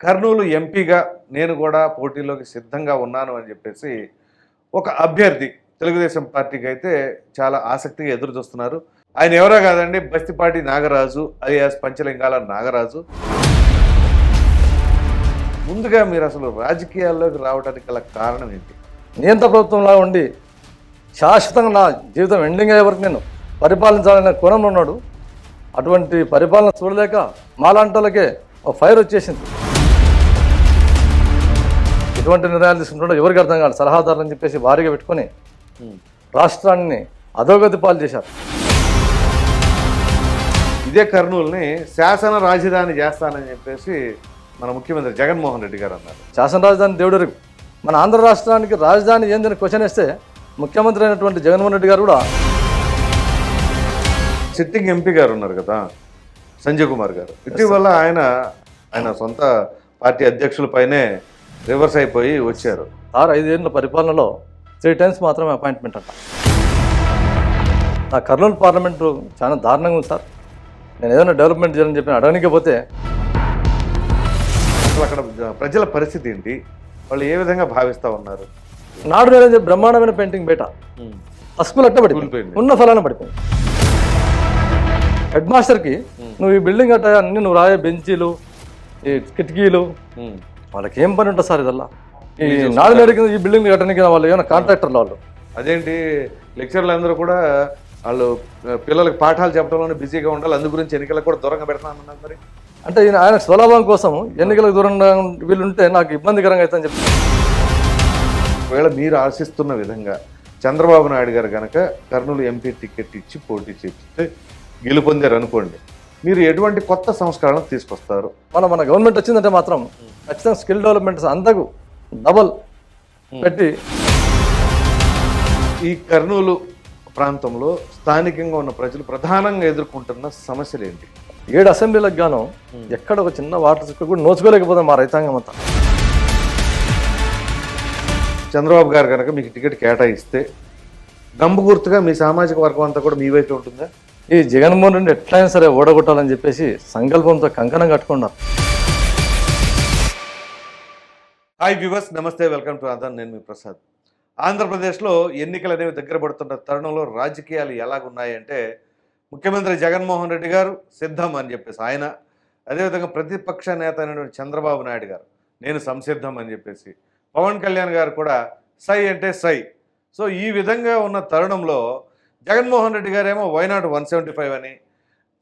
కర్నూలు ఎంపీగా నేను కూడా పోటీలోకి సిద్ధంగా ఉన్నాను అని చెప్పేసి ఒక అభ్యర్థి తెలుగుదేశం పార్టీకి అయితే చాలా ఆసక్తిగా ఎదురు చూస్తున్నారు. ఆయన ఎవరో కాదండి బస్తిపాటి నాగరాజు ఐఎస్ పంచలింగాల నాగరాజు. ముందుగా మీరు అసలు రాజకీయాల్లోకి రావడానికి గల కారణం ఏంటి? నియంత్ర ప్రభుత్వంలా ఉండి శాశ్వతంగా నా జీవితం ఎండింగ్ అయ్యే వరకు నేను పరిపాలించాలనే కోణంలో ఉన్నాడు. అటువంటి పరిపాలన చూడలేక మాలాంటోళ్ళకే ఒక ఫైర్ వచ్చేసింది. ఎటువంటి నిర్ణయాలు తీసుకుంటాడో ఎవరికి అర్థం కాదు. సలహాదారులు అని చెప్పేసి భారీగా పెట్టుకొని రాష్ట్రాన్ని అధోగతి పాలు చేశారు. ఇదే కర్నూలుని శాసన రాజధాని చేస్తానని చెప్పేసి మన ముఖ్యమంత్రి జగన్మోహన్ రెడ్డి గారు అన్నారు. శాసన రాజధాని దేవుడెరుగు. మన ఆంధ్ర రాష్ట్రానికి రాజధాని ఏందని క్వశ్చన్ వేస్తే ముఖ్యమంత్రి అయినటువంటి జగన్మోహన్ రెడ్డి గారు కూడా సిట్టింగ్ ఎంపీ గారు ఉన్నారు కదా సంజయ్ కుమార్ గారు. ఇటీవల ఆయన ఆయన సొంత పార్టీ అధ్యక్షుల పైనే రివర్స్ అయిపోయి వచ్చారు. సార్ ఐదేళ్ళ పరిపాలనలో త్రీ టైమ్స్ మాత్రమే అపాయింట్మెంట్ అంట. నా కర్నూలు పార్లమెంటు చాలా దారుణంగా ఉంది సార్. నేను ఏదైనా డెవలప్మెంట్ చేయాలని చెప్పి అడగనికే పోతే. అసలు అక్కడ ప్రజల పరిస్థితి ఏంటి? వాళ్ళు ఏ విధంగా భావిస్తా ఉన్నారు? నాడు చెప్పి బ్రహ్మాండమైన పెయింటింగ్ బయట. హస్కులు అట్ట పడిపోయింది. ఉన్న ఫలాన పడిపోయింది. హెడ్ మాస్టర్కి నువ్వు ఈ బిల్డింగ్ అట్ట అన్ని నువ్వు రాయే బెంచీలు ఈ కిటికీలు. వాళ్ళకి ఏం పని ఉంటుంది సార్ ఇదల్లా? ఈ నేడు కింద ఈ బిల్డింగ్ కట్టడానికి వాళ్ళు ఏమైనా కాంట్రాక్టర్లు వాళ్ళు? అదేంటి లెక్చర్లు అందరూ కూడా వాళ్ళు పిల్లలకి పాఠాలు చెప్పడంలోనే బిజీగా ఉండాలి అందు గురించి ఎన్నికలకు కూడా దూరంగా పెడతానన్నారు మరి. అంటే ఆయన స్వలాభం కోసం ఎన్నికలకు దూరంగా వీళ్ళు ఉంటే నాకు ఇబ్బందికరంగా అవుతుందని చెప్పి. ఒకవేళ మీరు ఆశిస్తున్న విధంగా చంద్రబాబు నాయుడు గారు కనుక కర్నూలు ఎంపీ టికెట్ ఇచ్చి పోటీ చేపిస్తే గెలుపొందారు అనుకోండి మీరు ఎటువంటి కొత్త సంస్కరణలు తీసుకొస్తారు? మన మన గవర్నమెంట్ వచ్చిందంటే మాత్రం ఖచ్చితంగా స్కిల్ డెవలప్మెంట్స్ అంతకు డబల్ పెట్టి ఈ కర్నూలు ప్రాంతంలో స్థానికంగా ఉన్న ప్రజలు ప్రధానంగా ఎదుర్కొంటున్న సమస్యలు ఏంటి? ఏడు అసెంబ్లీలకు గాను ఎక్కడ ఒక చిన్న వాటర్ చుక్క కూడా నోచుకోలేకపోతే మా రైతాంగం అంతా. చంద్రబాబు గారు కనుక మీకు టికెట్ కేటాయిస్తే గంపు గుర్తుగా మీ సామాజిక వర్గం అంతా కూడా మీ వైపు ఉంటుందా? ఈ జగన్మోహన్ రెడ్డి ఎట్లయినా సరే ఓడగొట్టాలని చెప్పేసి సంకల్పంతో కంకణం కట్టుకున్నారు. హాయ్ వ్యూవర్స్ నమస్తే వెల్కమ్ టు ఆదాన్ నేను మీ ప్రసాద్. ఆంధ్రప్రదేశ్లో ఎన్నికలు అనేవి దగ్గర పడుతున్న తరుణంలో రాజకీయాలు ఎలాగున్నాయంటే ముఖ్యమంత్రి జగన్మోహన్ రెడ్డి గారు సిద్ధం అని చెప్పేసి ఆయన అదేవిధంగా ప్రతిపక్ష నేత అయినటువంటి చంద్రబాబు నాయుడు గారు నేను సంసిద్ధం అని చెప్పేసి పవన్ కళ్యాణ్ గారు కూడా సై అంటే సై. సో ఈ విధంగా ఉన్న తరుణంలో జగన్మోహన్ రెడ్డి గారేమో వైనాట్ వన్ సెవెంటీ ఫైవ్ అని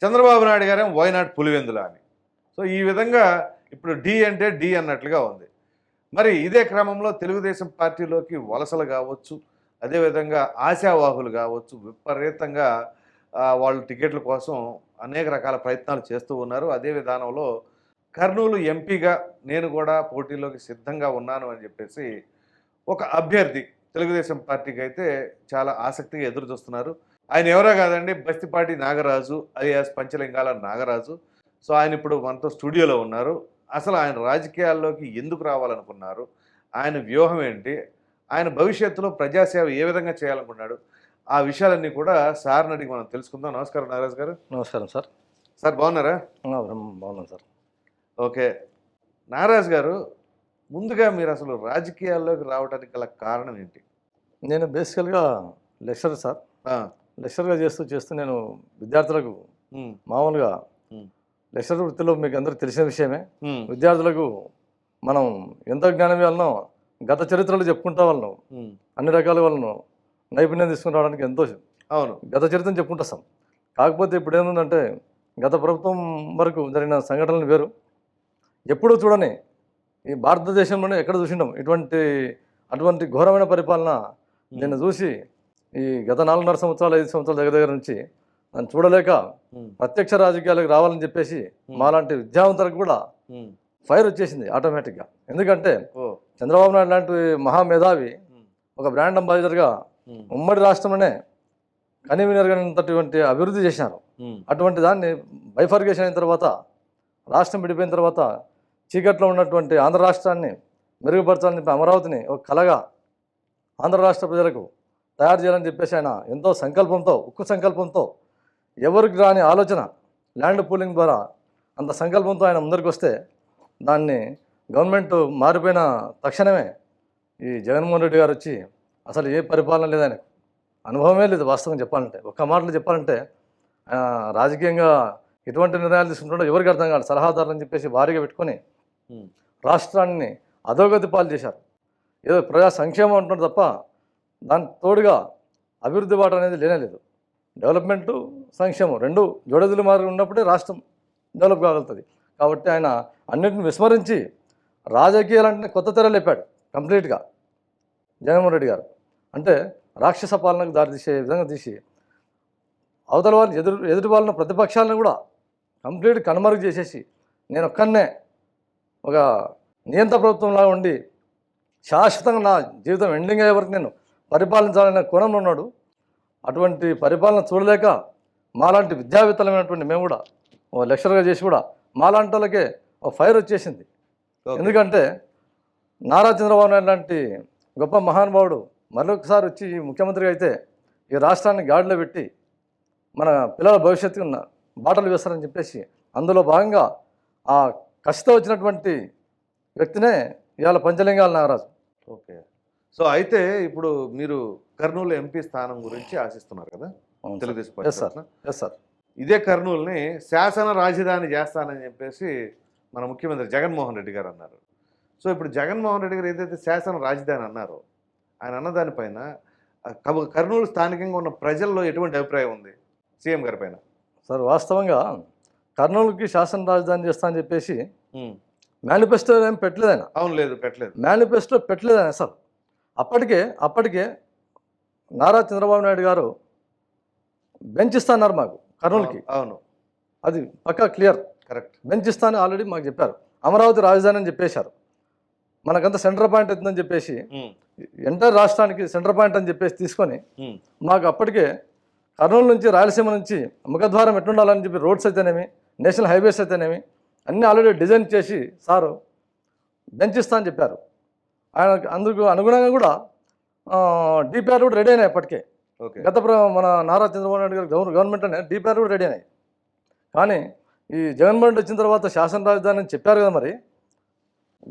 చంద్రబాబు నాయుడు గారేమో వైనాట్ పులివెందుల అని. సో ఈ విధంగా ఇప్పుడు డి అంటే డి అన్నట్లుగా ఉంది. మరి ఇదే క్రమంలో తెలుగుదేశం పార్టీలోకి వలసలు కావచ్చు అదేవిధంగా ఆశావాహులు కావచ్చు విపరీతంగా వాళ్ళు టికెట్ల కోసం అనేక రకాల ప్రయత్నాలు చేస్తూ ఉన్నారు. అదే విధానంలో కర్నూలు ఎంపీగా నేను కూడా పోటీలోకి సిద్ధంగా ఉన్నాను అని చెప్పేసి ఒక అభ్యర్థి తెలుగుదేశం పార్టీకి అయితే చాలా ఆసక్తిగా ఎదురు చూస్తున్నారు. ఆయన ఎవరో కాదండి బస్తిపాటి నాగరాజు అలియాస్ పంచలింగాల నాగరాజు. సో ఆయన ఇప్పుడు మనతో స్టూడియోలో ఉన్నారు. అసలు ఆయన రాజకీయాల్లోకి ఎందుకు రావాలనుకున్నారు? ఆయన వ్యూహం ఏంటి? ఆయన భవిష్యత్తులో ప్రజాసేవ ఏ విధంగా చేయాలనుకున్నాడు? ఆ విషయాలన్నీ కూడా సార్ని అడిగి మనం తెలుసుకుందాం. నమస్కారం నాగరాజు గారు. నమస్కారం సార్. సార్ బాగున్నారా? బాగున్నాను సార్. ఓకే. నాగరాజు గారు ముందుగా మీరు అసలు రాజకీయాల్లోకి రావడానికి గల కారణం ఏంటి? నేను బేసికల్గా లెక్చరర్ సార్. లెక్చర్గా చేస్తూ చేస్తూ నేను విద్యార్థులకు మామూలుగా ఉమ్, లెక్చరర్ వృత్తిలో మీకు అందరికీ తెలిసిన విషయమే. విద్యార్థులకు మనం ఎంత జ్ఞానం వాళ్ళను గత చరిత్రలు చెప్పుకుంటా వాళ్ళను. అన్ని రకాల వాళ్ళను నైపుణ్యం తీసుకుని రావడానికి ఎంతో అవును. గత చరిత్రను చెప్పుకుంటూ వస్తాం కాకపోతే ఇప్పుడు ఏముందంటే గత ప్రభుత్వం వరకు జరిగిన సంఘటనలు వేరు. ఎప్పుడూ చూడని ఈ భారతదేశంలోనే ఎక్కడ చూసిండాం ఇటువంటి అటువంటి ఘోరమైన పరిపాలన నేను చూసి ఈ గత నాలుగున్నర సంవత్సరాలు ఐదు సంవత్సరాల దగ్గర దగ్గర నుంచి నన్ను చూడలేక ప్రత్యక్ష రాజకీయాలకు రావాలని చెప్పేసి మాలాంటి విద్యావంతులకు కూడా ఫైర్ వచ్చేసింది ఆటోమేటిక్గా. ఎందుకంటే చంద్రబాబు నాయుడు లాంటి మహామేధావి ఒక బ్రాండ్ అంబాసిడర్గా ఉమ్, ఉమ్మడి రాష్ట్రంలోనే కనివినటువంటి అభివృద్ధి చేశారు. అటువంటి దాన్ని బైఫర్గేషన్ అయిన తర్వాత రాష్ట్రం విడిపోయిన తర్వాత చీకట్లో ఉన్నటువంటి ఆంధ్ర రాష్ట్రాన్ని మెరుగుపరచాలని అమరావతిని ఒక కలగా ఆంధ్ర రాష్ట్ర ప్రజలకు తయారు చేయాలని చెప్పేసి ఆయన ఎంతో సంకల్పంతో ఉక్కు సంకల్పంతో ఎవరికి రాని ఆలోచన ల్యాండ్ పూలింగ్ ద్వారా అంత సంకల్పంతో ఆయన ముందరికి వస్తే దాన్ని గవర్నమెంట్ మారిపోయిన తక్షణమే ఈ జగన్మోహన్ రెడ్డి గారు వచ్చి అసలు ఏ పరిపాలన లేదు ఆయనకు. అనుభవమే లేదు వాస్తవం చెప్పాలంటే. ఒక్క మాటలో చెప్పాలంటే రాజకీయంగా ఎటువంటి నిర్ణయాలు తీసుకుంటాడో ఎవరికి అర్థం కాదు. సలహాదారులు అని చెప్పేసి భారీగా పెట్టుకొని. రాష్ట్రాన్ని అధోగతి పాలు చేశారు. ఏదో ప్రజా సంక్షేమం అంటున్నారు తప్ప దానికి తోడుగా అభివృద్ధి బాట అనేది లేనేలేదు. డెవలప్మెంటు సంక్షేమం రెండు జోడదులు మార్గం ఉన్నప్పుడే రాష్ట్రం డెవలప్ కాగలుగుతుంది. కాబట్టి ఆయన అన్నింటిని విస్మరించి రాజకీయాలంటే కొత్త తెర లేపాడు కంప్లీట్గా జగన్మోహన్ రెడ్డి గారు. అంటే రాక్షస పాలనకు దారితీసే విధంగా తీసి అవతల వాళ్ళు ఎదురు ఎదుటి వాళ్ళని ప్రతిపక్షాలను కూడా కంప్లీట్ కనుమరుగు చేసేసి నేను ఒక్కనే ఒక నియంత్ర ప్రభుత్వంలాగా ఉండి శాశ్వతంగా నా జీవితం ఎండింగ్ అయ్యే వరకు నేను పరిపాలించాలనే కోణంలో ఉన్నాడు. అటువంటి పరిపాలన చూడలేక మాలాంటి విద్యావేత్తలమైనటువంటి మేము కూడా ఓ లెక్చరర్గా చేసి కూడా మాలాంటి వాళ్ళకే ఫైర్ వచ్చేసింది. ఎందుకంటే నారా చంద్రబాబు నాయుడు లాంటి గొప్ప మహానుభావుడు మరొకసారి వచ్చి ఈ ముఖ్యమంత్రిగా అయితే ఈ రాష్ట్రాన్ని గాడిలో పెట్టి మన పిల్లల భవిష్యత్తు ఉన్న బాటలు వేస్తారని చెప్పేసి అందులో భాగంగా ఆ కష్టం వచ్చినటువంటి వ్యక్తినే ఇవాళ పంచలింగాల నాగరాజు. ఓకే. సో అయితే ఇప్పుడు మీరు కర్నూలు ఎంపీ స్థానం గురించి ఆశిస్తున్నారు కదా? తెలుగుదేశం పార్టీ ఎస్ సార్ తరఫున. ఎస్ సార్ ఇదే కర్నూలుని శాసన రాజధాని చేస్తానని చెప్పేసి మన ముఖ్యమంత్రి జగన్మోహన్ రెడ్డి గారు అన్నారు. సో ఇప్పుడు జగన్మోహన్ రెడ్డి గారు ఏదైతే శాసన రాజధాని అన్నారో ఆయన అన్న దానిపైన ఆ కబ- కర్నూలు స్థానికంగా ఉన్న ప్రజల్లో ఎటువంటి అభిప్రాయం ఉంది? సీఎం గారి పైన. సార్ వాస్తవంగా కర్నూలుకి శాసన రాజధాని చేస్తా అని చెప్పేసి మేనిఫెస్టో ఏం పెట్టలేదు ఆయన అవును లేదు పెట్టలేదు. మేనిఫెస్టో పెట్టలేదు ఆయన అసలు. అప్పటికే అప్పటికే నారా చంద్రబాబు నాయుడు గారు బెంచ్ ఇస్తున్నారు మాకు కర్నూలుకి. అవును అది పక్కా క్లియర్. కరెక్ట్. బెంచ్ ఇస్తాను ఆల్రెడీ మాకు చెప్పారు. అమరావతి రాజధాని అని చెప్పేశారు. మనకంతా సెంటర్ పాయింట్ అవుతుందని చెప్పేసి ఎంటర్ రాష్ట్రానికి సెంటర్ పాయింట్ అని చెప్పేసి తీసుకొని మాకు అప్పటికే కర్నూలు నుంచి రాయలసీమ నుంచి ముఖద్వారం ఎట్లుండాలని చెప్పి రోడ్స్ అయితేనేమి నేషనల్ హైవేస్ అయితేనేమి అన్నీ ఆల్రెడీ డిజైన్ చేసి సారు బెంచ్ ఇస్తా అని చెప్పారు. ఆయన అందుకు అనుగుణంగా కూడా డిపిఆర్ కూడా రెడీ అయినాయి అప్పటికే. ఓకే. గత మన నారా చంద్రబాబు నాయుడు గారు గవర్న- గవర్నమెంట్ అనే డిపిఆర్ కూడా రెడీ అయినాయి. కానీ ఈ జగన్మోహన్ రెడ్డి వచ్చిన తర్వాత శాసన రాజధాని అని చెప్పారు కదా మరి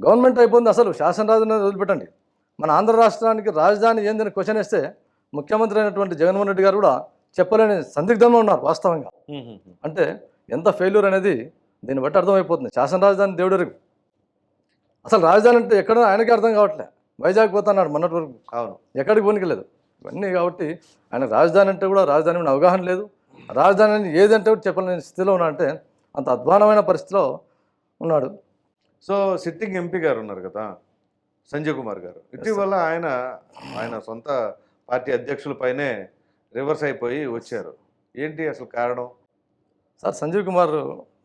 గవర్నమెంట్ అయిపోయింది అసలు. శాసన రాజధాని వదిలిపెట్టండి. మన ఆంధ్ర రాష్ట్రానికి రాజధాని ఏందని క్వశ్చన్ వేస్తే ముఖ్యమంత్రి అయినటువంటి జగన్మోహన్ రెడ్డి గారు కూడా చెప్పలేని సందిగ్ధంలో ఉన్నారు వాస్తవంగా. అంటే ఎంత ఫెయిల్యూర్ అనేది దీన్ని బట్టి అర్థమైపోతుంది. శాసన రాజధాని దేవుడెరుగు. అసలు రాజధాని అంటే ఎక్కడో ఆయనకి అర్థం కావట్లే. వైజాగ్ పోతున్నాడు మొన్నటి వరకు. అవును. ఎక్కడికి పోనీకి ఇవన్నీ కాబట్టి ఆయన రాజధాని అంటే కూడా రాజధాని మీద అవగాహన లేదు. రాజధాని అని ఏదంటే కూడా చెప్పలేని స్థితిలో ఉన్నా అంటే అంత అధ్వానమైన పరిస్థితిలో ఉన్నాడు. సో సిట్టింగ్ ఎంపీ గారు ఉన్నారు కదా సంజయ్ కుమార్ గారు. ఇటీవల ఆయన ఆయన సొంత పార్టీ అధ్యక్షుల పైనే రివర్స్ అయిపోయి వచ్చారు. ఏంటి అసలు కారణం? సార్ సంజీవ్ కుమార్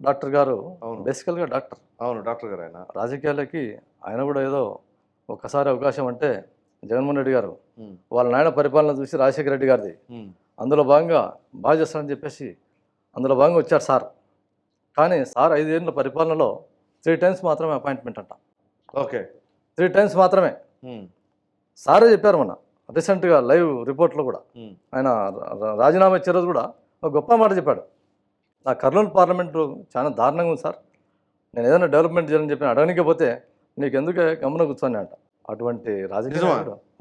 డాక్టర్ గారు అవును. బేసికల్గా డాక్టర్. అవును డాక్టర్ గారు ఆయన. రాజకీయాలకి ఆయన కూడా ఏదో ఒక్కసారి అవకాశం అంటే జగన్మోహన్ రెడ్డి గారు వాళ్ళ నాయన పరిపాలన చూసి రాజశేఖర రెడ్డి గారిది. అందులో భాగంగా బాగా చేస్తారని చెప్పేసి అందులో భాగంగా వచ్చారు సార్. కానీ సార్ ఐదేళ్ళ పరిపాలనలో త్రీ టైమ్స్ మాత్రమే అపాయింట్మెంట్ అంట. ఓకే. త్రీ టైమ్స్ మాత్రమే. సారే చెప్పారు మొన్న రీసెంట్గా లైవ్ రిపోర్ట్లో కూడా. ఆయన రాజీనామా ఇచ్చే రోజు కూడా ఒక గొప్ప మాట చెప్పాడు. నా కర్నూలు పార్లమెంటు చాలా దారుణంగా ఉంది సార్. నేను ఏదైనా డెవలప్మెంట్ చేయాలని చెప్పి అడగనికే పోతే నీకు ఎందుకే గమనం కూర్చొని అంట. అటువంటి రాజకీయ.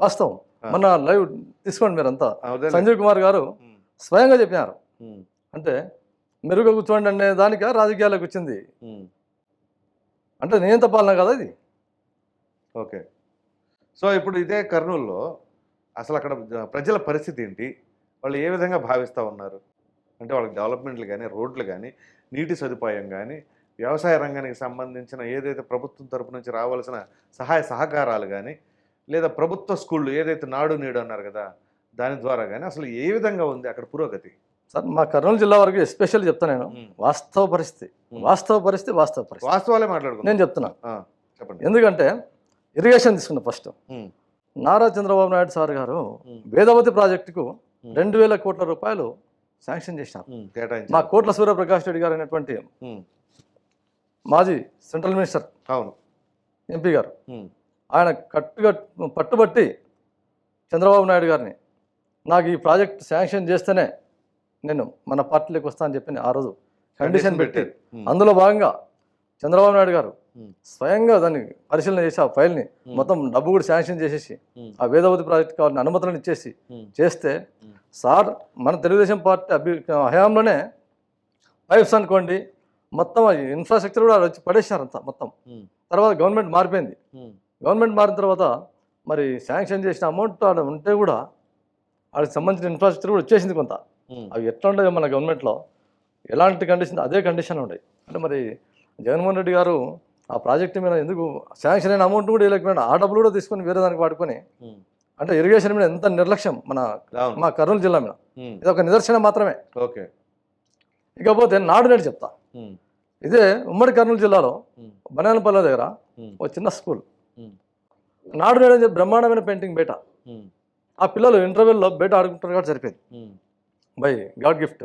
వాస్తవం. మొన్న లైవ్ తీసుకోండి మీరంతా. సంజీవ్ కుమార్ గారు స్వయంగా చెప్పినారు. అంటే మెరుగ్గా కూర్చోండి అనే దానిక రాజకీయాలకు వచ్చింది? అంటే నియంత పాలన కదా ఇది? ఓకే. సో ఇప్పుడు ఇదే కర్నూలులో అసలు అక్కడ ప్రజల పరిస్థితి ఏంటి? వాళ్ళు ఏ విధంగా భావిస్తూ ఉన్నారు? అంటే వాళ్ళకి డెవలప్మెంట్లు కానీ రోడ్లు కానీ నీటి సదుపాయం కానీ వ్యవసాయ రంగానికి సంబంధించిన ఏదైతే ప్రభుత్వం తరపు నుంచి రావాల్సిన సహాయ సహకారాలు కానీ లేదా ప్రభుత్వ స్కూళ్ళు ఏదైతే నాడు నేడు అన్నారు కదా దాని ద్వారా కానీ అసలు ఏ విధంగా ఉంది అక్కడ పురోగతి? సార్ మా కర్నూలు జిల్లా వరకు ఎస్పెషల్ చెప్తాను నేను. వాస్తవ పరిస్థితి. వాస్తవ పరిస్థితి వాస్తవ పరిస్థితి. వాస్తవాలే మాట్లాడుకుందాం. నేను చెప్తున్నా. చెప్పండి. ఎందుకంటే ఇరిగేషన్ తీసుకున్న ఫస్ట్. నారా చంద్రబాబు నాయుడు సార్ గారు వేదవతి ప్రాజెక్టుకు రెండు వేల కోట్ల రూపాయలు శాంక్షన్ కేటాయించారు. మా కోట్ల సూర్యప్రకాష్ రెడ్డి గారు అయినటువంటి ఉమ్, మాజీ సెంట్రల్ మినిస్టర్ అవును. ఎంపీ గారు. ఆయన కట్టుగా పట్టుబట్టి చంద్రబాబు నాయుడు గారిని నాకు ఈ ప్రాజెక్ట్ శాంక్షన్ చేస్తేనే నేను మన పార్టీలోకి వస్తా అని చెప్పి ఆ రోజు కండిషన్ పెట్టి అందులో భాగంగా చంద్రబాబు నాయుడు గారు. స్వయంగా దాన్ని పరిశీలన చేసి ఆ ఫైల్ని. మొత్తం డబ్బు కూడా శాంక్షన్ చేసేసి. ఆ వేదవతి ప్రాజెక్ట్ కావాలని అనుమతులను ఇచ్చేసి. చేస్తే. సార్ మన తెలుగుదేశం పార్టీ అభి హయాంలోనే పైప్స్ అనుకోండి మొత్తం ఇన్ఫ్రాస్ట్రక్చర్ కూడా వచ్చి పడేసినారు అంతా మొత్తం. తర్వాత గవర్నమెంట్ మారిపోయింది. గవర్నమెంట్ మారిన తర్వాత మరి శాంక్షన్ చేసిన అమౌంట్ ఆడ ఉంటే కూడా వాడికి సంబంధించిన ఇన్ఫ్రాస్ట్రక్చర్ కూడా వచ్చేసింది కొంత. అవి ఎట్లా ఉండవు మన గవర్నమెంట్లో ఎలాంటి కండిషన్ అదే కండిషన్ ఉన్నాయి అంటే మరి జగన్మోహన్ రెడ్డి గారు ఆ ప్రాజెక్ట్ మీద ఎందుకు శాంక్షన్ అయిన అమౌంట్ కూడా ఇవ్వలేకపోయినా ఆ డబ్బులు కూడా తీసుకొని వేరే దానికి వాడుకొని. అంటే ఇరిగేషన్ మీద ఎంత నిర్లక్ష్యం మన మా కర్నూలు జిల్లా మీద. ఇది ఒక నిదర్శనం మాత్రమే ఓకే ఇకపోతే నాడు నేడు చెప్తా. ఇదే ఉమ్మడి కర్నూలు జిల్లాలో. బనానపల్లె దగ్గర. ఒక చిన్న స్కూల్. నాడు నేడు అని చెప్పి బ్రహ్మాండమైన పెయింటింగ్ బయట. ఆ పిల్లలు ఇంటర్వెల్లో బయట ఆడుకుంటారు కాబట్టి సరిపోయింది. బై గాడ్ గిఫ్ట్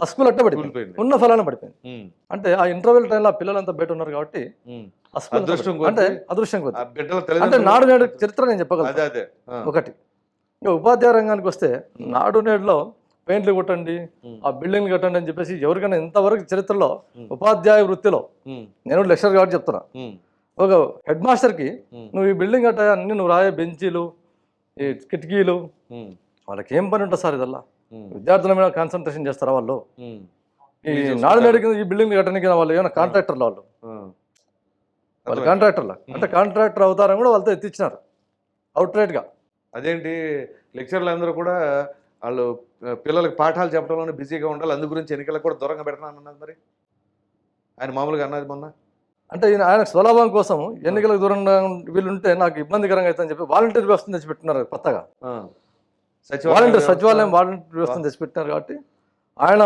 ఆ స్కూల్ అట్టే పడిపోయింది. ఉన్న ఫలాన పడిపోయింది. అంటే ఆ ఇంటర్వెల్ టైంలో ఆ పిల్లలంతా బయట ఉన్నారు కాబట్టి. ఆ స్కూల్. అంటే అదృష్టం అంటే నాడు నేడు చరిత్ర నేను చెప్పగలను. ఒకటి ఉపాధ్యాయ రంగానికి వస్తే నాడు నేడులో పెయింట్లు కొట్టండి. ఆ బిల్డింగ్ కట్టండి అని చెప్పేసి ఎవరికైనా ఇంతవరకు చరిత్రలో. ఉపాధ్యాయ వృత్తిలో. నేను లెక్చర్ కాబట్టి చెప్తున్నా. ఒక హెడ్ మాస్టర్కి. నువ్వు ఈ బిల్డింగ్ కట్టాయి అన్ని నువ్వు రాయే బెంచీలు ఈ కిటికీలు. వాళ్ళకి ఏం పని ఉంటుంది సార్ ఇదల్లా. విద్యార్థుల మీద కాన్సన్ట్రేషన్ చేస్తారా వాళ్ళు. ఈ. నాడు కింద ఈ బిల్డింగ్ కట్టడానికి వాళ్ళు ఏమైనా కాంట్రాక్టర్లు వాళ్ళు. వాళ్ళు. కాంట్రాక్టర్లు అంటే కాంట్రాక్టర్ అవుతారని కూడా వాళ్ళతో ఎత్తిచ్చినారు. అవుట్ రైట్గా అదేంటి? లెక్చర్లు అందరూ కూడా వాళ్ళు పిల్లలకి పాఠాలు చెప్పడంలోనే బిజీగా ఉండాలి. అందు గురించి ఎన్నికలకు కూడా దూరంగా పెడతాను అన్నది మరి. ఆయన మామూలుగా అన్నది మొన్న? అంటే ఈయన ఆయన స్వలాభం కోసం ఎన్నికలకు దూరంగా వీళ్ళు ఉంటే నాకు ఇబ్బందికరంగా అవుతుందని చెప్పి వాలంటీర్ వ్యవస్థను తెచ్చిపెట్టినారు కొత్తగా. వాలంటీర్ సచివాలయం వాలంటీర్ వ్యవస్థను తెచ్చిపెట్టినారు కాబట్టి ఆయన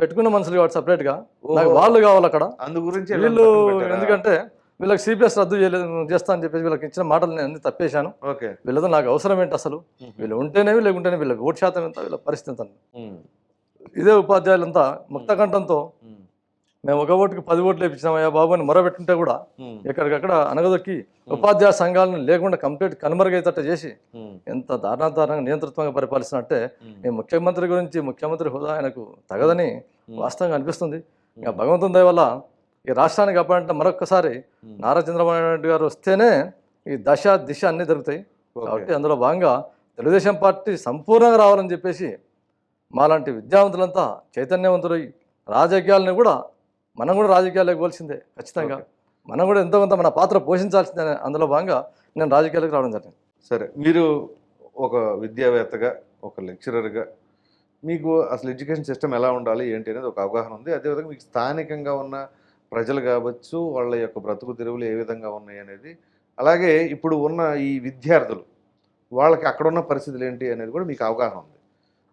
పెట్టుకున్న మనుషులు కాబట్టి సపరేట్గా. నాకు వాళ్ళు కావాలి అక్కడ అందు గురించి వీళ్ళు? ఎందుకంటే వీళ్ళకి సిపిఎస్ రద్దు చేయలేదు చేస్తా అని చెప్పేసి వీళ్ళకి ఇచ్చిన మాటలు నేను అన్ని తప్పేశాను ఓకే వీళ్ళతో నాకు అవసరం ఏంటి అసలు వీళ్ళు ఉంటేనేమి లేకుంటేనే వీళ్ళకి ఓటు శాతం ఎంత వీళ్ళ పరిస్థితి ఎంత. ఇదే ఉపాధ్యాయులంతా ముక్త కంఠంతో ఉమ్. మేము ఒక ఓటుకి పది ఓట్లు వేయించినామయ్యా బాబు అని మొరబెట్టుంటే కూడా. ఎక్కడికక్కడ అనగదొక్కి ఉపాధ్యాయ సంఘాలను లేకుండా కంప్లీట్ కనుమరుగైతట్టు చేసి. ఎంత దారుణాదారుణంగా నియంతృత్వంగా పరిపాలిస్తున్నట్టే. ఈ ముఖ్యమంత్రి గురించి ముఖ్యమంత్రి హోదా ఆయనకు తగదని. వాస్తవంగా అనిపిస్తుంది ఇంకా భగవంతుని దయ వల్ల ఈ రాష్ట్రానికి కాపాడంటే మరొకసారి. నారా చంద్రబాబు నాయుడు గారు వస్తేనే ఈ దశ దిశ అన్నీ దొరుకుతాయి ఓకే. కాబట్టి అందులో భాగంగా తెలుగుదేశం పార్టీ సంపూర్ణంగా రావాలని చెప్పేసి మాలాంటి విద్యావంతులంతా చైతన్యవంతులై రాజకీయాలను కూడా మనం కూడా రాజకీయాలకు పోల్సిందే ఖచ్చితంగా. మనం కూడా ఎంతో కొంత మన పాత్ర పోషించాల్సిందే అందులో భాగంగా నేను రాజకీయాలకు రావడం జరిగింది. సరే మీరు ఒక విద్యావేత్తగా ఒక లెక్చరర్గా మీకు అసలు ఎడ్యుకేషన్ సిస్టమ్ ఎలా ఉండాలి ఏంటి అనేది ఒక అవగాహన ఉంది. అదేవిధంగా మీకు స్థానికంగా ఉన్న ప్రజలు కావచ్చు వాళ్ళ యొక్క బ్రతుకు తెరువులు ఏ విధంగా ఉన్నాయి అనేది అలాగే ఇప్పుడు ఉన్న ఈ విద్యార్థులు వాళ్ళకి అక్కడ ఉన్న పరిస్థితులు ఏంటి అనేది కూడా మీకు అవగాహన ఉంది.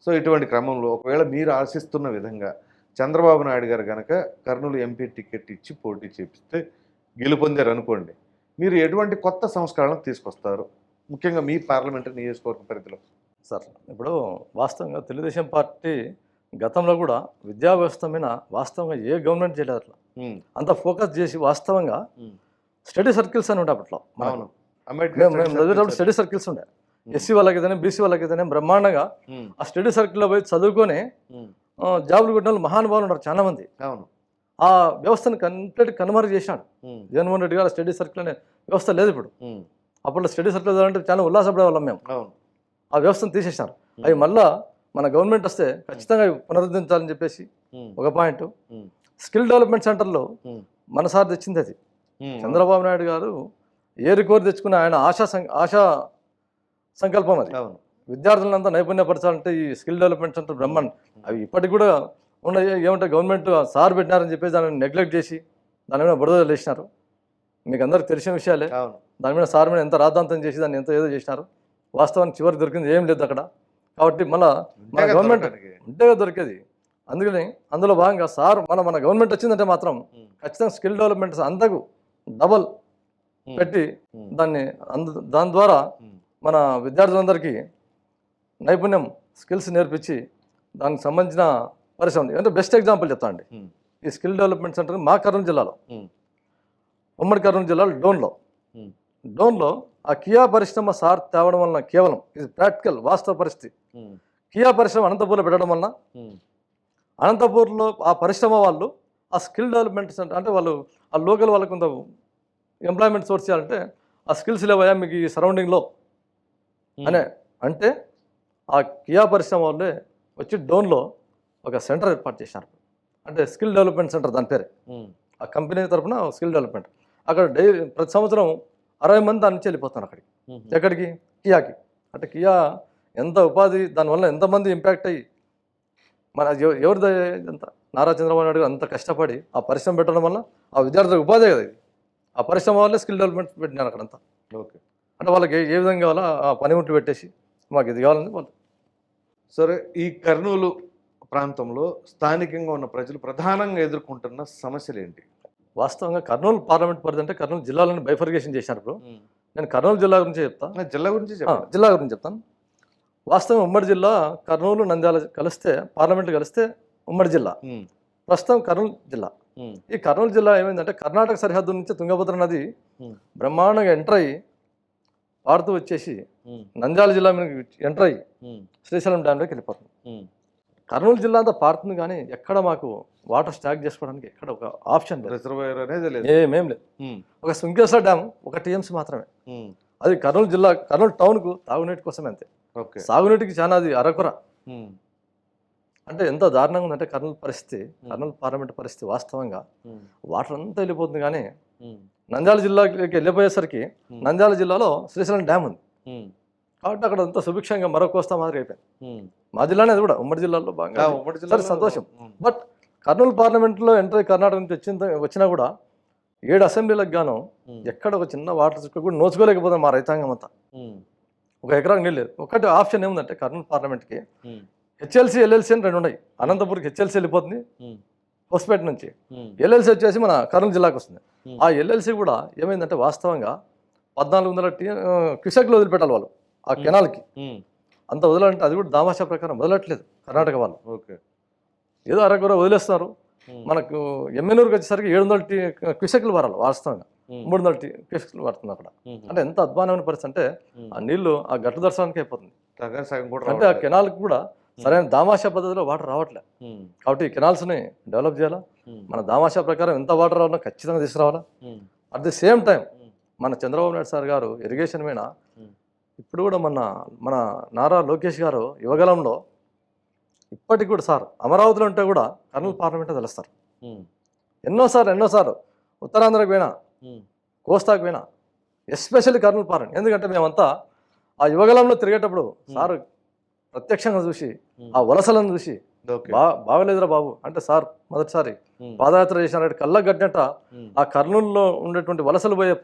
సో ఇటువంటి క్రమంలో ఒకవేళ మీరు ఆశిస్తున్న విధంగా చంద్రబాబు నాయుడు గారు కనుక కర్నూలు ఎంపీ టికెట్ ఇచ్చి పోటీ చేపిస్తే గెలుపొందారు అనుకోండి మీరు ఎటువంటి కొత్త సంస్కరణలు తీసుకొస్తారు? ముఖ్యంగా మీ పార్లమెంటరీ నియోజకవర్గ పరిధిలో. సార్ ఇప్పుడు వాస్తవంగా తెలుగుదేశం పార్టీ గతంలో కూడా విద్యా వ్యవస్థ మీద వాస్తవంగా ఏ గవర్నమెంట్ చేయలేదు అట్లా అంత ఫోకస్ చేసి వాస్తవంగా. స్టడీ సర్కిల్స్ అని ఉండే అప్పట్లో మేము స్టడీ సర్కిల్స్ ఉండే. ఎస్సీ వాళ్ళకి అయితేనే బీసీ వాళ్ళకి అయితేనే బ్రహ్మాండంగా ఆ స్టడీ సర్కిల్లో పోయి చదువుకొని జాబులు కొట్టిన వాళ్ళు మహానుభావులు ఉన్నారు చాలా మంది అవును. ఆ వ్యవస్థను కంప్లీట్ కనుమరుగు చేశాడు. జగన్మోహన్ రెడ్డి గారు స్టడీ సర్కిల్ అనే వ్యవస్థ లేదు ఇప్పుడు. అప్పట్లో స్టడీ సర్కిల్ అంటే చాలా ఉల్లాసపడే వాళ్ళం మేము. అవును. ఆ వ్యవస్థను తీసేశారు. అవి మళ్ళా మన గవర్నమెంట్ వస్తే ఖచ్చితంగా పునరుద్ధరించాలని చెప్పేసి ఒక పాయింట్. స్కిల్ డెవలప్మెంట్ సెంటర్లో మన సార్ తెచ్చింది అది. చంద్రబాబు నాయుడు గారు ఏరి కోరి తెచ్చుకున్న ఆయన ఆశా సం- ఆశా సంకల్పం అది. అవును. విద్యార్థులంతా నైపుణ్యపరచాలంటే ఈ స్కిల్ డెవలప్మెంట్ సెంటర్ బ్రహ్మాండం. అవి ఇప్పటికి కూడా ఉన్నాయి. ఏమంటే గవర్నమెంట్ సార్ పెట్టినారని చెప్పేసి దాన్ని నెగ్లెక్ట్ చేసి దాని మీద బురద వేసినారు మీకు అందరికి తెలిసిన విషయాలే. దాని మీద సార్ మీద ఎంత రాద్ధాంతం చేసి దాన్ని ఎంత ఏదో చేసినారు. వాస్తవానికి చివరికి దొరికింది ఏం లేదు అక్కడ. కాబట్టి మళ్ళా మన గవర్నమెంట్ దొరకడానికి. ఉంటే దొరికేది. అందుకని అందులో భాగంగా సార్ మన మన గవర్నమెంట్ వచ్చిందంటే మాత్రం ఖచ్చితంగా స్కిల్ డెవలప్మెంట్ అంతకు డబల్ పెట్టి దాన్ని అందు దాని ద్వారా మన విద్యార్థులందరికీ నైపుణ్యం స్కిల్స్ నేర్పించి దానికి సంబంధించిన పరిశ్రమ అంటే బెస్ట్ ఎగ్జాంపుల్ చెప్తా అండి. ఈ స్కిల్ డెవలప్మెంట్ సెంటర్ మా కర్నూలు జిల్లాలో. ఉమ్, ఉమ్మడి కర్నూలు జిల్లాలో డోన్లో. డోన్లో ఆ కియా పరిశ్రమ సార్ తేవడం వలన కేవలం ఇది ప్రాక్టికల్ వాస్తవ పరిస్థితి. కియా పరిశ్రమ అనంతపూర్లో పెట్టడం వలన అనంతపూర్లో ఆ పరిశ్రమ వాళ్ళు ఆ స్కిల్ డెవలప్మెంట్ సెంటర్ అంటే వాళ్ళు ఆ లోకల్ వాళ్ళకు కొంత ఎంప్లాయ్మెంట్ సోర్స్ చేయాలంటే ఆ స్కిల్స్ లేవయా మీకు ఈ సరౌండింగ్లో. అనే అంటే ఆ కియా పరిశ్రమ వాళ్ళే వచ్చి డోన్లో ఒక సెంటర్ ఏర్పాటు చేశారు. అంటే స్కిల్ డెవలప్మెంట్ సెంటర్ దాని పేరే. ఆ కంపెనీ తరపున స్కిల్ డెవలప్మెంట్. అక్కడ డైలీ ప్రతి సంవత్సరం అరవై మంది దాని నుంచి వెళ్ళిపోతున్నారు అక్కడికి. ఎక్కడికి? కియాకి. అంటే కియా ఎంత ఉపాధి దానివల్ల ఎంతమంది ఇంపాక్ట్ అయ్యి మన ఎవ- ఎవరి ఎంత? నారా చంద్రబాబు నాయుడు గారు అంత కష్టపడి ఆ పరిశ్రమ పెట్టడం వల్ల ఆ విద్యార్థులకు ఉపాధి కదా ఇది. ఆ పరిశ్రమ వల్లే స్కిల్ డెవలప్మెంట్ పెట్టినారు అక్కడంతా. ఓకే. అంటే వాళ్ళకి ఏ- ఏ విధంగా కావాలో ఆ పనిముట్లు పెట్టేసి మాకు ఇది కావాలని వాళ్ళు సరే ఈ కర్నూలు ప్రాంతంలో స్థానికంగా ఉన్న ప్రజలు ప్రధానంగా ఎదుర్కొంటున్న సమస్యలు ఏంటి వాస్తవంగా కర్నూలు పార్లమెంట్ పరిధి అంటే కర్నూలు జిల్లాలను బైఫర్గేషన్ చేశారు ఇప్పుడు. నేను కర్నూలు జిల్లా గురించి చెప్తా. నా జిల్లా గురించి జిల్లా గురించి చెప్తాను. వాస్తవం ఉమ్మడి జిల్లా కర్నూలు నంద్యాల కలిస్తే పార్లమెంట్ కలిస్తే ఉమ్మడి జిల్లా. ప్రస్తుతం కర్నూలు జిల్లా. ఈ కర్నూలు జిల్లా ఏమైందంటే కర్ణాటక సరిహద్దు నుంచి తుంగభద్ర నది బ్రహ్మాండంగా ఎంటర్ అయ్యి పారుతూ వచ్చేసి నంద్యాల జిల్లా మీద ఎంటర్ అయ్యి శ్రీశైలం డ్యామ్లోకి వెళ్ళిపోతుంది కర్నూలు జిల్లా అంతా పారుతుంది కానీ ఎక్కడ మాకు వాటర్ స్టాక్ చేసుకోవడానికి ఎక్కడ ఒక ఆప్షన్ రిజర్వాయర్ అనేది లేదు. ఏమేం లేదు. ఒక సుంకేశ్వర డ్యామ్ ఒక టీఎంసీ మాత్రమే. అది కర్నూలు జిల్లా కర్నూలు టౌన్కు తాగునీటి కోసమే అంతే. ఓకే. సాగునీటికి చాలా అది అరకొర అంటే ఎంత దారుణంగా ఉందంటే కర్నూలు పరిస్థితి కర్నూలు పార్లమెంట్ పరిస్థితి వాస్తవంగా వాటర్ అంతా వెళ్ళిపోతుంది కానీ నంద్యాల జిల్లాకి వెళ్ళిపోయేసరికి. నంద్యాల జిల్లాలో శ్రీశైలం డ్యామ్ ఉంది. కాబట్టి అక్కడ అంతా సుభిక్షంగా మరో కోస్తా మాదిరి అయిపోయింది. మా జిల్లానే అది కూడా ఉమ్మడి జిల్లాలో బాగా ఉమ్మడి సరే జిల్లాలో సంతోషం బట్ కర్నూలు పార్లమెంట్లో ఎంటర్ కర్ణాటక నుంచి వచ్చిన వచ్చినా కూడా ఏడు అసెంబ్లీలకు గాను ఎక్కడ ఒక చిన్న వాటర్ చుక్క కూడా నోచుకోలేకపోతుంది మా రైతాంగం అంతా. ఒక ఎకరాకు నీళ్ళు లేదు. ఒకటి ఆప్షన్ ఏముందంటే కర్నూలు పార్లమెంట్కి హెచ్ఎల్సీ ఎల్ఎల్సీ అని రెండు ఉన్నాయి. అనంతపూర్కి హెచ్ఎల్సీ వెళ్ళిపోతుంది. హోస్పేట నుంచి. ఎల్ఎల్సీ వచ్చేసి మన కర్నూలు జిల్లాకు వస్తుంది. ఆ ఎల్ఎల్సీ కూడా ఏమైందంటే వాస్తవంగా పద్నాలుగు వందల టీ క్యూసెక్లు వదిలిపెట్టాలి వాళ్ళు ఆ కెనాల్కి. అంత వదలంటే అది కూడా దామాషా ప్రకారం వదలట్లేదు కర్ణాటక వాళ్ళు. ఓకే. ఏదో అరకొర వదిలేస్తున్నారు. మనకు ఎమ్మెనూరుకి వచ్చేసరికి ఏడు వందల టీ క్యూసెక్లు వారాలి వాస్తవంగా. మూడు వందల టీ క్యూసెక్లు పడుతుంది అక్కడ. అంటే ఎంత అధ్వానమైన పరిస్థితి అంటే. ఆ నీళ్ళు ఆ గట్టు దర్శనానికి అయిపోతుంది. అంటే ఆ. కెనాల్కి కూడా సరైన దామాషా పద్ధతిలో వాటర్ రావట్లేదు ఉమ్, కాబట్టి కెనాల్స్ని డెవలప్ చేయాలా? ఉమ్, మన దామాషా ప్రకారం ఎంత వాటర్ రావాలో ఖచ్చితంగా తీసుకురావాలా? అట్ ది సేమ్ టైం మన చంద్రబాబు నాయుడు సార్ గారు ఇరిగేషన్ మీద ఇప్పుడు కూడా మన మన నారా లోకేష్ గారు యువగలంలో ఇప్పటికి కూడా సార్ అమరావతిలో ఉంటే కూడా కర్నూలు పార్లమెంటే తెలుస్తారు. ఎన్నోసార్లు ఎన్నోసార్లు ఉత్తరాంధ్రకు పోయినా కోస్తాకు పోయినా ఎస్పెషల్లీ కర్నూలు పార్లమెంట్. ఎందుకంటే మేమంతా ఆ యువగలంలో తిరిగేటప్పుడు సార్ ప్రత్యక్షంగా చూసి ఆ వలసలను చూసి బా బాగలేదురా బాబు అంటే సార్ మొదటిసారి పాదయాత్ర చేసిన కళ్ళ గడ్డట ఆ కర్నూలులో ఉండేటువంటి వలసలు పోయే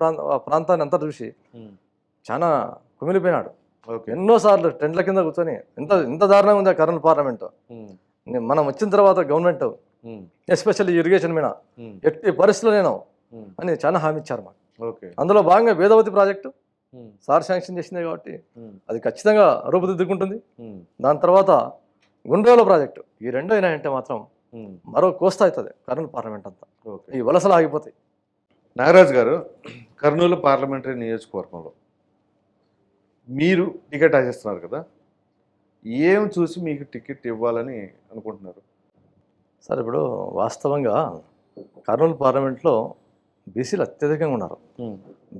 ప్రాంతాన్ని అంతా చూసి చాలా కుమిలిపోయినాడు. ఓకే. ఎన్నోసార్లు టెంట్ల కింద కూర్చొని ఎంత ఇంత దారుణంగా ఉంది ఆ కర్నూలు పార్లమెంట్. మనం వచ్చిన తర్వాత గవర్నమెంట్ ఎస్పెషల్లీ ఇరిగేషన్ మీద ఎట్టి పరిస్థితుల్లో నేను అని చాలా హామీ ఇచ్చారు మాకు. ఓకే. అందులో భాగంగా వేదవతి ప్రాజెక్టు సార్ శాంక్షన్ చేసిందే కాబట్టి అది ఖచ్చితంగా రూపుదిద్దుకుంటుంది. దాని తర్వాత గుండ్రేల ప్రాజెక్టు. ఈ రెండు అయినాయంటే మాత్రం మరో కోస్తా అవుతుంది కర్నూలు పార్లమెంట్ అంతా. ఓకే. ఈ వలసలు ఆగిపోతాయి. నాగరాజు గారు కర్నూలు పార్లమెంటరీ నియోజకవర్గంలో మీరు టికెట్ ఆశిస్తున్నారు కదా ఏం చూసి మీకు టికెట్ ఇవ్వాలని అనుకుంటున్నారు? సార్ ఇప్పుడు వాస్తవంగా కర్నూలు పార్లమెంట్లో బీసీలు అత్యధికంగా ఉన్నారు.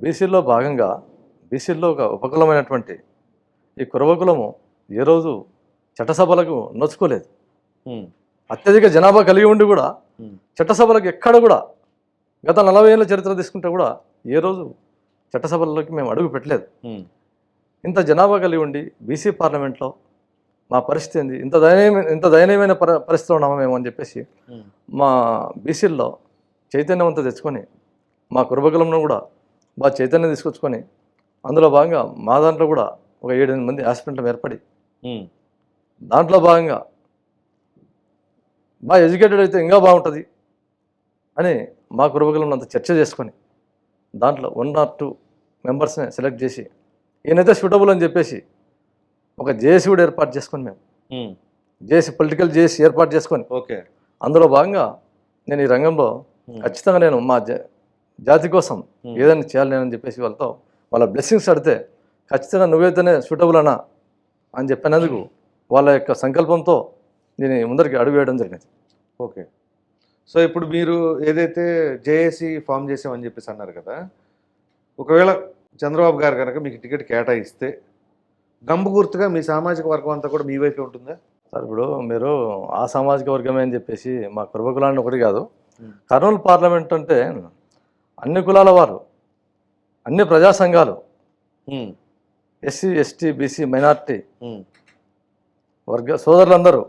బీసీల్లో భాగంగా బీసీల్లో ఒక ఉపకులమైనటువంటి ఈ కురవకులము ఏ రోజు చట్టసభలకు నోచుకోలేదు ఉమ్, అత్యధిక జనాభా కలిగి ఉండి కూడా చట్టసభలకు ఎక్కడ కూడా గత నలభై ఏళ్ళ చరిత్ర తీసుకుంటే కూడా ఏ రోజు చట్టసభలలోకి మేము అడుగు పెట్టలేదు. ఇంత జనాభా కలిగి ఉండి బీసీ పార్లమెంట్లో మా పరిస్థితి ఏంది? ఇంత దయనీయమైన ఇంత దయనీయమైన పరి పరిస్థితిలో ఉన్నామా మేము అని చెప్పేసి మా బీసీల్లో చైతన్యవంతా తెచ్చుకొని మా కురుబకులంలో కూడా బాగా చైతన్యం తీసుకొచ్చుకొని అందులో భాగంగా మా దాంట్లో కూడా ఒక ఏడెనిమిది మంది ఆస్పిరెంట్లు ఏర్పడి దాంట్లో భాగంగా బాగా ఎడ్యుకేటెడ్ అయితే ఇంకా బాగుంటుంది అని మా కురుబకులంలో అంత చర్చ చేసుకొని దాంట్లో వన్ ఆర్ టూ మెంబర్స్ని సెలెక్ట్ చేసి ఈయనైతే సూటబుల్ అని చెప్పేసి ఒక జేఏసీ కూడా ఏర్పాటు చేసుకొని మేము. జేఏసీ పొలిటికల్ జేఏసీ ఏర్పాటు చేసుకొని ఓకే. అందులో భాగంగా నేను ఈ రంగంలో ఖచ్చితంగా నేను మా జాతి కోసం. ఏదైనా చేయాలి నేను అని చెప్పేసి వాళ్ళతో వాళ్ళ బ్లెస్సింగ్స్ అడితే ఖచ్చితంగా నువ్వైతేనే సూటబుల్ అన్నా అని చెప్పినందుకు వాళ్ళ యొక్క సంకల్పంతో నేను ముందరికి అడుగు వేయడం జరిగింది. ఓకే. సో ఇప్పుడు మీరు ఏదైతే జేఏసీ ఫామ్ చేసామని చెప్పేసి అన్నారు కదా ఒకవేళ చంద్రబాబు గారు కనుక మీకు టికెట్ కేటాయిస్తే గంబు గుర్తుగా మీ సామాజిక వర్గం అంతా కూడా మీ వైపే ఉంటుందా? సార్ ఇప్పుడు మీరు ఆ సామాజిక వర్గమే అని చెప్పేసి మా కుర్బ కులాన్ని ఒకటి కాదు. కర్నూలు పార్లమెంట్ అంటే అన్ని కులాల వారు అన్ని ప్రజా సంఘాలు. ఎస్సీ ఎస్టీ బీసీ మైనార్టీ వర్గ సోదరులందరూ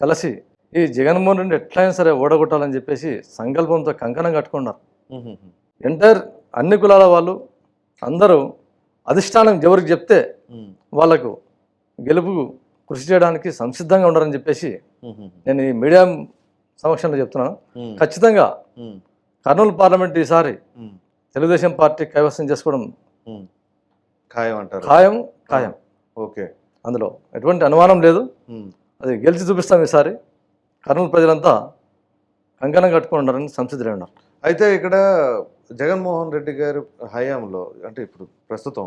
కలిసి ఈ జగన్మోహన్ రెడ్డి ఎట్లయినా సరే ఓడగొట్టాలని చెప్పేసి సంకల్పంతో కంకణం కట్టుకున్నారు. ఎంటైర్ అన్ని కులాల వాళ్ళు అందరూ అధిష్టానం ఎవరికి చెప్తే ఉమ్, వాళ్ళకు గెలుపుకు కృషి చేయడానికి సంసిద్ధంగా ఉండాలని చెప్పేసి నేను ఈ మీడియా సమక్షంలో చెప్తున్నాను. ఖచ్చితంగా కర్నూలు పార్లమెంట్ ఈసారి తెలుగుదేశం పార్టీ కైవసం చేసుకోవడం. ఖాయం అంటారు. ఖాయం ఖాయం. ఓకే. అందులో ఎటువంటి అనుమానం లేదు. అది గెలిచి చూపిస్తాం ఈసారి. కర్నూలు ప్రజలంతా కంకణం కట్టుకుని ఉన్నారని సంసిద్ధులై ఉన్నారు. అయితే ఇక్కడ జగన్మోహన్ రెడ్డి గారి హయాంలో అంటే ఇప్పుడు ప్రస్తుతం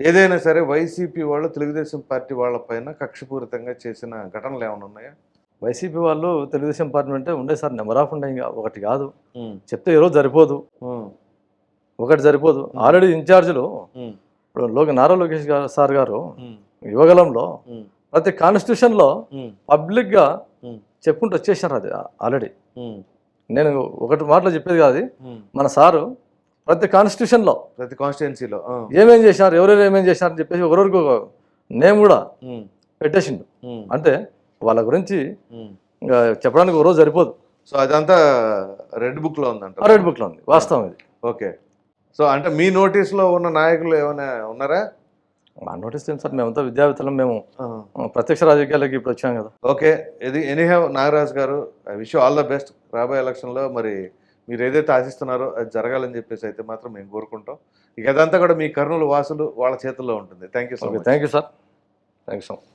ఏదైనా సరే వైసీపీ వాళ్ళు తెలుగుదేశం పార్టీ వాళ్ళ పైన కక్షపూరితంగా చేసిన ఘటనలు ఏమైనా ఉన్నాయా? వైసీపీ వాళ్ళు తెలుగుదేశం పార్టీ అంటే ఉండే సార్ నెంబర్ ఆఫ్ ఉండే ఇంకా ఒకటి కాదు. చెప్తే ఈరోజు సరిపోదు. ఒకటి సరిపోదు. ఆల్రెడీ ఇన్ఛార్జీలు ఇప్పుడు లోక నారా లోకేష్ గారు సార్ గారు యువగలంలో ప్రతి కాన్స్టిట్యూషన్లో పబ్లిక్గా చెప్పుకుంటూ వచ్చేసారు అది ఆల్రెడీ నేను ఒకటి మాటలో చెప్పేది కాదు. మన సారు ప్రతి కాన్స్టిట్యూషన్లో ప్రతి కాన్స్టిట్యున్సీలో ఏమేం చేశారు ఎవరెవరు ఏమేం చేశారు అని చెప్పేసి ఒకరికి ఒక నేమ్ కూడా పెట్టేసిండు. అంటే వాళ్ళ గురించి ఇంకా చెప్పడానికి ఒక రోజు సరిపోదు. సో అదంతా రెడ్ బుక్లో ఉందంట. రెడ్ బుక్లో ఉంది వాస్తవం ఇది. ఓకే. సో అంటే మీ నోటీస్లో ఉన్న నాయకులు ఏమైనా ఉన్నారా? మా నోటీస్ ఏం సార్ మేమంతా విద్యావేత్తలం మేము ప్రత్యక్ష రాజకీయాలకి ఇప్పుడు వచ్చాం కదా. ఓకే ఇది anyhow Nagaraj garu I wish all the best రాబోయే ఎలక్షన్లో. మరి మీరు ఏదైతే ఆశిస్తున్నారో అది జరగాలని చెప్పేసి అయితే మాత్రం మేము కోరుకుంటాం. ఇక అదంతా కూడా మీ కర్నూలు వాసులు వాళ్ళ చేతుల్లో ఉంటుంది. Thank you so much thank you sir thank you so much